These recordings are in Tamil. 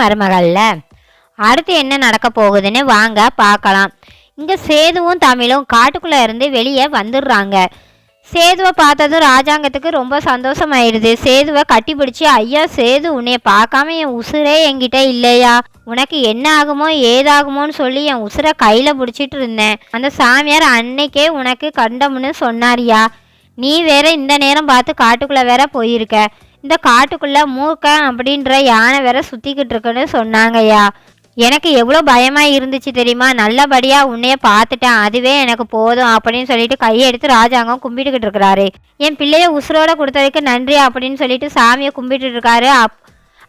மருமகள்ல? அடுத்து என்ன நடக்க போகுதுன்னு வாங்க பார்க்கலாம். இங்கே சேதுவும் தமிழும் காட்டுக்குள்ளே இருந்து வெளியே வந்துடுறாங்க. சேதுவை பார்த்ததும் ராஜாங்கத்துக்கு ரொம்ப சந்தோஷமாயிடுது சேதுவை கட்டி பிடிச்சி ஐயா சேது உன்னைய பார்க்காம என் உசுரே என்கிட்ட இல்லையா? உனக்கு என்ன ஆகுமோ ஏதாகுமோன்னு சொல்லி என் உசுரை கையில் பிடிச்சிட்டு இருந்தேன். அந்த சாமியார் அன்னைக்கே உனக்கு கண்டம்னு சொன்னாரியா நீ வேற இந்த நேரம் பார்த்து காட்டுக்குள்ளே வேற போயிருக்க. இந்த காட்டுக்குள்ளே மூக்க அப்படின்ற யானை வேற சுற்றிக்கிட்டு இருக்குன்னு சொன்னாங்கய்யா. எனக்கு எவ்வளோ பயமாக இருந்துச்சு தெரியுமா? நல்லபடியாக உன்னைய பார்த்துட்டேன். அதுவே எனக்கு போதும் அப்படின்னு சொல்லிட்டு கையை எடுத்து ராஜாங்கம் கும்பிட்டுக்கிட்டு இருக்கிறாரு. என் பிள்ளைய உசுரோட கொடுத்ததுக்கு நன்றி அப்படின்னு சொல்லிட்டு சாமியை கும்பிட்டு இருக்காரு. அப்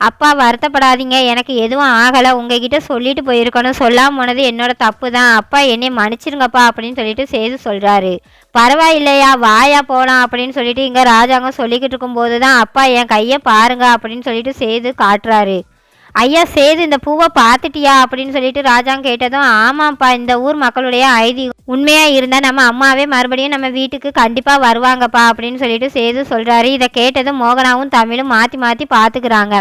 அப்பா வருத்தப்படாதீங்க. எனக்கு எதுவும் ஆகலை. உங்ககிட்ட சொல்லிட்டு போயிருக்கணும். சொல்லாமல் போனது என்னோட தப்பு தான் அப்பா என்னை மன்னிச்சிருங்கப்பா அப்படின்னு சொல்லிட்டு சேது சொல்கிறாரு பரவாயில்லையா? வாயா போகலாம் அப்படின்னு சொல்லிட்டு இங்கே ராஜாங்கம் சொல்லிக்கிட்டு இருக்கும்போது தான் அப்பா என் கையை பாருங்க அப்படின்னு சொல்லிட்டு சேது காட்டுறாரு. ஐயா சேது இந்த பூவை பார்த்துட்டியா? அப்படின்னு சொல்லிட்டு ராஜாங்க கேட்டதும் ஆமாம்ப்பா இந்த ஊர் மக்களுடைய ஐதி. உண்மையாக இருந்தால் நம்ம அம்மாவே மறுபடியும் நம்ம வீட்டுக்கு கண்டிப்பாக வருவாங்கப்பா அப்படின்னு சொல்லிட்டு சேது சொல்கிறாரு இதை கேட்டதும் மோகனாவும் தமிழும் மாற்றி மாற்றி பார்த்துக்கிறாங்க.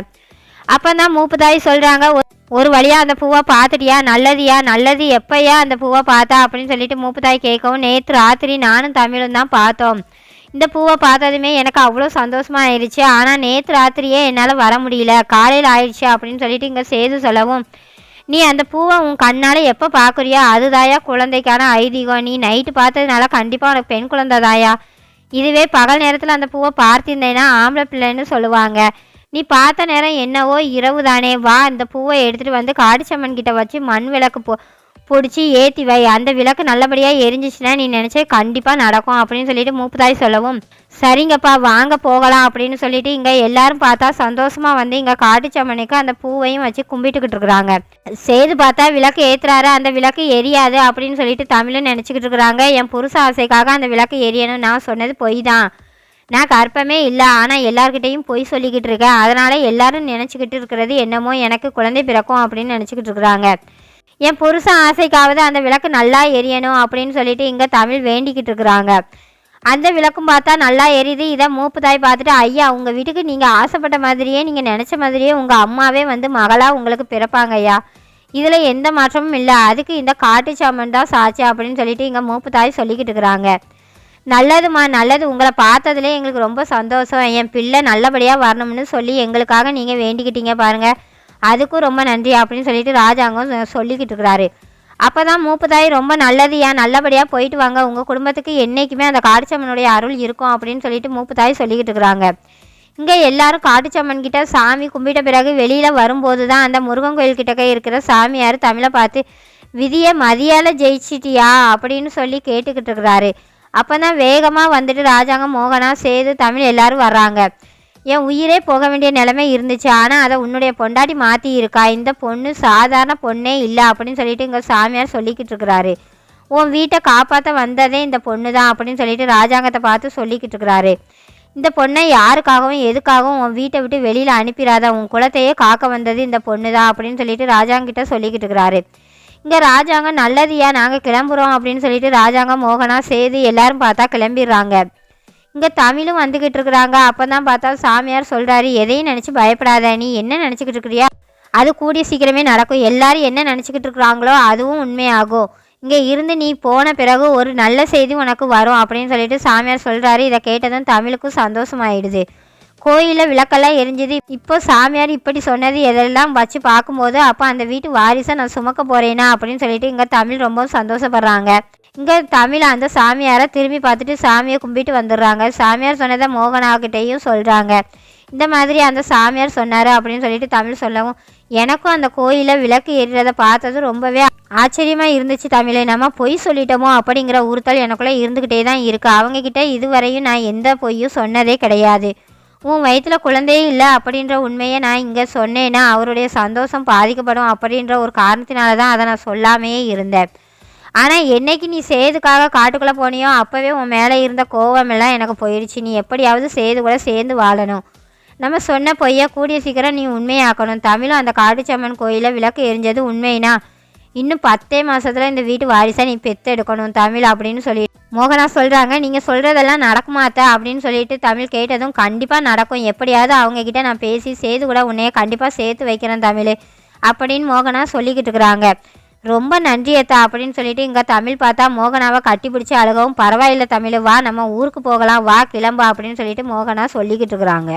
அப்போ தான் மூப்பதாய் சொல்கிறாங்க "ஒ- ஒரு வழியாக அந்த பூவை பார்த்துட்டியா? நல்லதுயா? நல்லது எப்பயா அந்த பூவை பார்த்தா? அப்படின்னு சொல்லிட்டு மூப்பதாய் கேட்கவும் நேற்று ராத்திரி நானும் தமிழும் தான் பார்த்தோம். இந்த பூவை பார்த்ததுமே எனக்கு அவ்வளோ சந்தோஷமா ஆயிடுச்சு ஆனால் நேற்று ராத்திரியே என்னால் வர முடியல. காலையில் ஆயிடுச்சு அப்படின்னு சொல்லிட்டு இங்கே சேது சொல்லவும் நீ அந்த பூவை உன் கண்ணால் எப்போ பார்க்குறியோ அதுதாயா குழந்தைக்கான ஐதீகம். நீ நைட்டு பார்த்ததுனால கண்டிப்பாக உனக்கு பெண் குழந்தைதாயா இதுவே பகல் நேரத்தில் அந்த பூவை பார்த்திருந்தேன்னா ஆம்பளை பிள்ளைன்னு சொல்லுவாங்க. நீ பார்த்த நேரம் என்னவோ இரவு தானே வா இந்த பூவை எடுத்துகிட்டு வந்து காடிச்சம்மன் கிட்ட வச்சு மண் விளக்கு பொ பிடிச்சி ஏற்றி வை. அந்த விளக்கு நல்லபடியாக எரிஞ்சிச்சுன்னா நீ நினச்சே கண்டிப்பாக நடக்கும் அப்படின்னு சொல்லிட்டு மூப்புதாய் சொல்லவும். சரிங்கப்பா வாங்க போகலாம் அப்படின்னு சொல்லிட்டு இங்கே எல்லாரும் பார்த்தா சந்தோஷமாக வந்து இங்கே காட்டுச்சம்மனுக்கு அந்த பூவையும் வச்சு கும்பிட்டுக்கிட்டு இருக்கிறாங்க. செய்து பார்த்தா விளக்கு ஏற்றுறாரு அந்த விளக்கு எரியாது அப்படின்னு சொல்லிட்டு தமிழும் நினச்சிக்கிட்டு இருக்கிறாங்க. என் புருஷ ஆசைக்காக அந்த விளக்கு எரியணும் நான் சொன்னது பொய் தான் நான் கற்பமே இல்லை ஆனால் எல்லார்கிட்டையும் பொய் சொல்லிக்கிட்டு இருக்கேன். அதனால் எல்லாரும் நினச்சிக்கிட்டு இருக்கிறது என்னமோ எனக்கு குழந்தை பிறக்கும் அப்படின்னு நினச்சிக்கிட்டு இருக்கிறாங்க. என் புருஷன் ஆசைக்காவது அந்த விளக்கு நல்லா எரியணும் அப்படின்னு சொல்லிட்டு இங்கே தமிழ் வேண்டிக்கிட்டு இருக்கிறாங்க. அந்த விளக்கும் பார்த்தா நல்லா எரியுது. இதை மூப்பு தாய் பார்த்துட்டு ஐயா உங்கள் வீட்டுக்கு நீங்கள் ஆசைப்பட்ட மாதிரியே நீங்கள் நினச்ச மாதிரியே உங்கள் அம்மாவே வந்து மகளாக உங்களுக்கு பிறப்பாங்க ஐயா. இதில் எந்த மாற்றமும் இல்லை. அதுக்கு இந்த காட்டு சாமன் தான் சாட்சி அப்படின்னு சொல்லிட்டு இங்கே மூப்பு தாய் சொல்லிக்கிட்டு இருக்கிறாங்க. நல்லதும்மா நல்லது. உங்களை பார்த்ததுலேயே எங்களுக்கு ரொம்ப சந்தோஷம். என் பிள்ளை நல்லபடியாக வரணும்னு சொல்லி எங்களுக்காக நீங்கள் வேண்டிக்கிட்டீங்க பாருங்கள் அதுக்கும் ரொம்ப நன்றி அப்படின்னு சொல்லிட்டு ராஜாங்கம் சொல்லிக்கிட்டு இருக்கிறாரு. அப்போ தான் மூப்பதாய் ரொம்ப நல்லது ஏன் நல்லபடியாக போயிட்டு வாங்க. உங்கள் குடும்பத்துக்கு என்றைக்குமே அந்த காட்டுச்சம்மனுடைய அருள் இருக்கும் அப்படின்னு சொல்லிட்டு மூப்பதாய் சொல்லிக்கிட்டு இருக்கிறாங்க. இங்கே எல்லாரும் காட்டுச்சம்மன் கிட்ட சாமி கும்பிட்ட பிறகு வெளியில் வரும்போது தான் அந்த முருகன் கோயில் கிட்டக்க இருக்கிற சாமியார் தமிழை பார்த்து விதியை மதியால் ஜெயிச்சிட்டியா? அப்படின்னு சொல்லி கேட்டுக்கிட்டு இருக்கிறாரு. அப்போ தான் வேகமாக வந்துட்டு ராஜாங்கம் மோகனா சேது தமிழ் எல்லாரும் வர்றாங்க. என் உயிரே போக வேண்டிய நிலைமை இருந்துச்சு. ஆனால் அதை உன்னுடைய பொண்டாட்டி மாற்றி இருக்கா? இந்த பொண்ணு சாதாரண பொண்ணே இல்லை அப்படின்னு சொல்லிட்டு இங்கே சாமியார் சொல்லிக்கிட்டு இருக்கிறாரு. உன் வீட்டை காப்பாற்ற வந்ததே இந்த பொண்ணு தான் அப்படின்னு சொல்லிட்டு ராஜாங்கத்தை பார்த்து சொல்லிக்கிட்டு இருக்கிறாரு. இந்த பொண்ணை யாருக்காகவும் எதுக்காகவும் உன் வீட்டை விட்டு வெளியில் அனுப்பிடாத. உன் குலத்தையே காக்க வந்தது இந்த பொண்ணு தான் அப்படின்னு சொல்லிட்டு ராஜாங்கிட்ட சொல்லிக்கிட்டு இருக்கிறாரு. இங்கே ராஜாங்கம் நல்லதியா? நாங்கள் கிளம்புறோம் அப்படின்னு சொல்லிட்டு ராஜாங்கம் மோகனா சேது எல்லாரும் பார்த்தா கிளம்பிடுறாங்க. இங்கே தமிழும் வந்துக்கிட்டு இருக்கிறாங்க. அப்போ தான் பார்த்தா சாமியார் சொல்கிறாரு எதையும் நினச்சி பயப்படாத. நீ என்ன நினச்சிக்கிட்டு இருக்கிறியா? அது கூடிய சீக்கிரமே நடக்கும். எல்லாரும் என்ன நினச்சிக்கிட்டு இருக்கிறாங்களோ அதுவும் உண்மையாகும். இங்கே இருந்து நீ போன பிறகு ஒரு நல்ல செய்தி உனக்கு வரும். அப்படின்னு சொல்லிட்டு சாமியார் சொல்கிறாரு இதை கேட்டதும் தமிழுக்கும் சந்தோஷமாயிடுது. கோயிலில் விளக்கெல்லாம் எரிஞ்சுது. இப்போ சாமியார் இப்படி சொன்னது எதெல்லாம் வச்சு பார்க்கும்போது அப்போ அந்த வீட்டு வாரிசை நான் சுமக்க போகிறேனா அப்படின்னு சொல்லிட்டு இங்கே தமிழ் ரொம்ப சந்தோஷப்படுறாங்க. இங்கே தமிழ் அந்த சாமியாரை திரும்பி பார்த்துட்டு சாமியை கும்பிட்டு வந்துடுறாங்க. சாமியார் சொன்னதை மோகனாக்கிட்டேயும் சொல்கிறாங்க இந்த மாதிரி அந்த சாமியார் சொன்னார் அப்படின்னு சொல்லிட்டு தமிழ் சொல்லவும் எனக்கும் அந்த கோயிலில் விளக்கு எரியறதை பார்த்தது ரொம்பவே ஆச்சரியமாக இருந்துச்சு தமிழை. நம்ம பொய் சொல்லிட்டோமோ? அப்படிங்கிற உறுத்தல் எனக்குள்ளே இருந்துக்கிட்டே தான் இருக்குது அவங்கக்கிட்ட இதுவரையும் நான் எந்த பொய்யும் சொன்னதே கிடையாது. உன் வயிற்றுல குழந்தையே இல்லை அப்படின்ற உண்மையை நான் இங்கே சொன்னேன்னா அவருடைய சந்தோஷம் பாதிக்கப்படும் அப்படின்ற ஒரு காரணத்தினால தான் அதை நான் சொல்லாமையே இருந்தேன். ஆனால் என்னைக்கு நீ சேதுக்காக காட்டுக்குள்ளே போனியோ அப்போவே உன் மேலே இருந்த கோவமெல்லாம் எனக்கு போயிடுச்சு. நீ எப்படியாவது சேது கூட சேர்ந்து வாழணும். நம்ம சொன்ன பொய்யா கூடிய சீக்கிரம் நீ உண்மையாக்கணும். தமிழும் அந்த காட்டுச்சம்மன் கோயிலில் விளக்கு எரிஞ்சது உண்மைனா இன்னும் பத்தே மாதத்தில் இந்த வீட்டு வாரிசாக நீ பெற்று எடுக்கணும் தமிழ் அப்படின்னு சொல்லி மோகனா சொல்கிறாங்க நீங்கள் சொல்கிறதெல்லாம் நடக்குமாத்த அப்படின்னு சொல்லிட்டு தமிழ் கேட்டதும் கண்டிப்பாக நடக்கும். எப்படியாவது அவங்கக்கிட்ட நான் பேசி சேர்த்து கூட உன்னைய கண்டிப்பாக சேர்த்து வைக்கிறேன் தமிழ் அப்படின்னு மோகனா சொல்லிக்கிட்டு இருக்கிறாங்க. ரொம்ப நன்றி அத்தா அப்படின்னு சொல்லிட்டு இங்கே தமிழ் பார்த்தா மோகனாவை கட்டி பிடிச்சி அழுகவும் பரவாயில்ல தமிழ் வா நம்ம ஊருக்கு போகலாம் வா கிளம்பா அப்படின்னு சொல்லிட்டு மோகனா சொல்லிக்கிட்டு இருக்கிறாங்க.